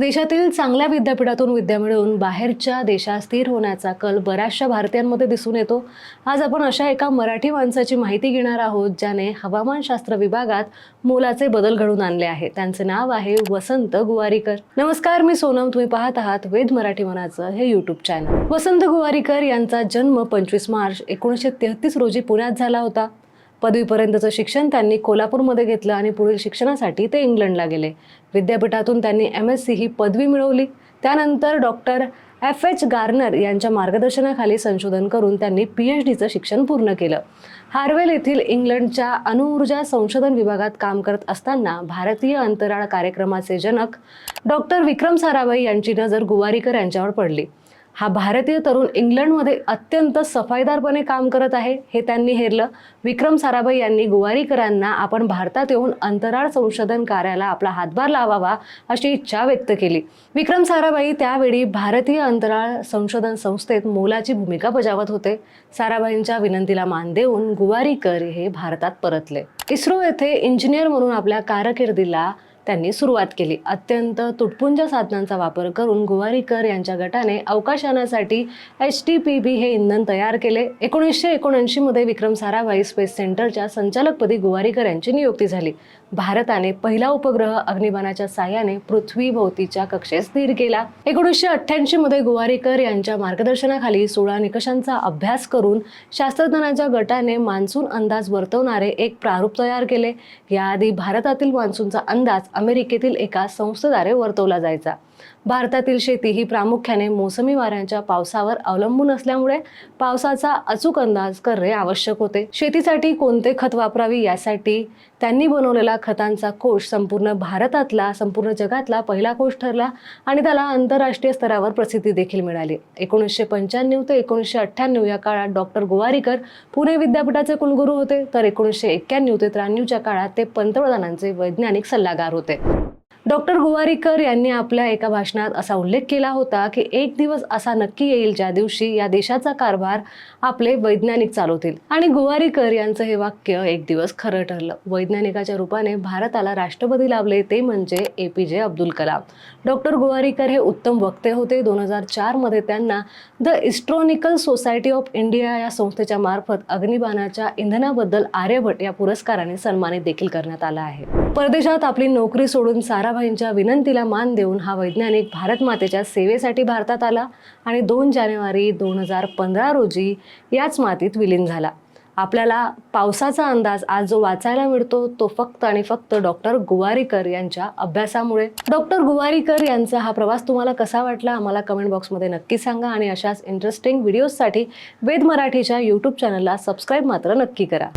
देशातील चांगल्या विद्यापीठातून विद्या मिळवून बाहेरच्या देशात स्थिर होण्याचा कल बऱ्याचशा भारतीयांमध्ये दिसून येतो. आज आपण अशा एका मराठी माणसाची माहिती घेणार आहोत ज्याने हवामानशास्त्र विभागात मोलाचे बदल घडून आणले आहे त्यांचे नाव आहे वसंत गुवारीकर. नमस्कार मी सोनम. तुम्ही पाहत आहात वेद मराठी मनाचं हे युट्यूब चॅनल वसंत गुवारीकर यांचा जन्म पंचवीस मार्च एकोणीसशे तेहतीस रोजी पुण्यात झाला होता. पदवीपर्यंतचं शिक्षण त्यांनी कोल्हापूरमध्ये घेतलं आणि पुढील शिक्षणासाठी ते इंग्लंडला गेले. विद्यापीठातून त्यांनी एम एस सी ही पदवी मिळवली. त्यानंतर डॉक्टर एफ एच गार्नर यांच्या मार्गदर्शनाखाली संशोधन करून त्यांनी पी एच डीचं शिक्षण पूर्ण केलं. हार्वेल येथील इंग्लंडच्या अणुऊर्जा संशोधन विभागात काम करत असताना भारतीय अंतराळ कार्यक्रमाचे जनक डॉक्टर विक्रम साराभाई यांची नजर गुवारीकर यांच्यावर पडली. हा भारतीय तरुण इंग्लंडमध्ये अत्यंत सफाईदारपणे काम करत आहे हे त्यांनी हेरलं. विक्रम साराभाई यांनी गुवारीकरांना आपण भारतात येऊन अंतराळ संशोधन कार्याला आपला हातभार लावावा अशी इच्छा व्यक्त केली. विक्रम साराभाई त्यावेळी भारतीय अंतराळ संशोधन संस्थेत मोलाची भूमिका बजावत होते. साराभाईंच्या विनंतीला मान देऊन गुवारीकर हे भारतात परतले. इस्रो येथे इंजिनियर म्हणून आपल्या कारकिर्दीला त्यांनी सुरुवात केली. अत्यंत तुटपुंज साधनांचा वापर करून गुवारीकर यांच्या गटाने अवकाशयानासाठी एच टी पी बी हे इंधन तयार केले. एकोणीसशे एकोणऐंशीमध्ये विक्रम साराभाई स्पेस सेंटरच्या संचालकपदी गुवारीकर यांची नियुक्ती झाली. भारताने पहिला उपग्रह अग्निबाणाच्या साह्याने पृथ्वीभोवतीच्या कक्षेत स्थिर केला. एकोणीसशे अठ्ठ्याऐंशी मध्ये गुवारीकर यांच्या मार्गदर्शनाखाली सोळा निकषांचा अभ्यास करून शास्त्रज्ञांच्या गटाने मान्सून अंदाज वर्तवणारे एक प्रारूप तयार केले. याआधी भारतातील मान्सूनचा अंदाज अमेरिकेतील एका संस्थेद्वारे वर्तवला जायचा. भारतातील शेती ही प्रामुख्याने मोसमी वाऱ्यांच्या पावसावर अवलंबून असल्यामुळे पावसाचा अचूक अंदाज करणे आवश्यक होते. शेतीसाठी कोणते खत वापरावी यासाठी त्यांनी बनवलेला खतांचा कोश संपूर्ण भारतातला संपूर्ण जगातला पहिला कोश ठरला आणि त्याला आंतरराष्ट्रीय स्तरावर प्रसिद्धी देखील मिळाली. एकोणीसशे पंच्याण्णव ते एकोणीसशे अठ्ठ्याण्णव या काळात डॉक्टर गोवारीकर पुणे विद्यापीठाचे कुलगुरू होते. तर एकोणीसशे एक्क्याण्णव ते त्र्याण्णवच्या काळात ते पंतप्रधानांचे वैज्ञानिक सल्लागार होते. डॉक्टर गुवारीकर यांनी आपल्या एका भाषणात असा उल्लेख केला होता की एक दिवस असा नक्की येईल ज्या दिवशी या देशाचा कारभार आपले वैज्ञानिक चालवतील. आणि गुवारीकर यांचं हे वाक्य एक दिवस खरं ठरलं. वैज्ञानिकाच्या रूपाने भारताला राष्ट्रपती लाभले ते म्हणजे ए पी जे अब्दुल कलाम. डॉक्टर गुवारीकर हे उत्तम वक्ते होते. दोन हजार चारमध्ये त्यांना the astronomical society of India या संस्थेच्या मार्फत अग्निबाणाच्या इंधनाबद्दल आर्यभट या पुरस्काराने सन्मानित देखील करण्यात आला आहे. परदेशात आपली नोकरी सोडून साराभाईंच्या विनंतीला मान देऊन हा वैज्ञानिक भारत मातेच्या सेवेसाठी भारतात आला आणि दोन जानेवारी दोन हजार पंधरा रोजी याच मातीत विलीन झाला. आपल्याला पावसाचा अंदाज आज जो वाचायला मिळतो तो फक्त आणि फक्त डॉक्टर गुवारीकर यांच्या अभ्यासामुळे. डॉक्टर गुवारीकर यांचा हा प्रवास तुम्हाला कसा वाटला? आम्हाला कमेंट बॉक्समध्ये नक्की सांगा आणि अशाच इंटरेस्टिंग व्हिडिओजसाठी वेद मराठीच्या यूट्यूब चॅनलला सबस्क्राईब मात्र नक्की करा.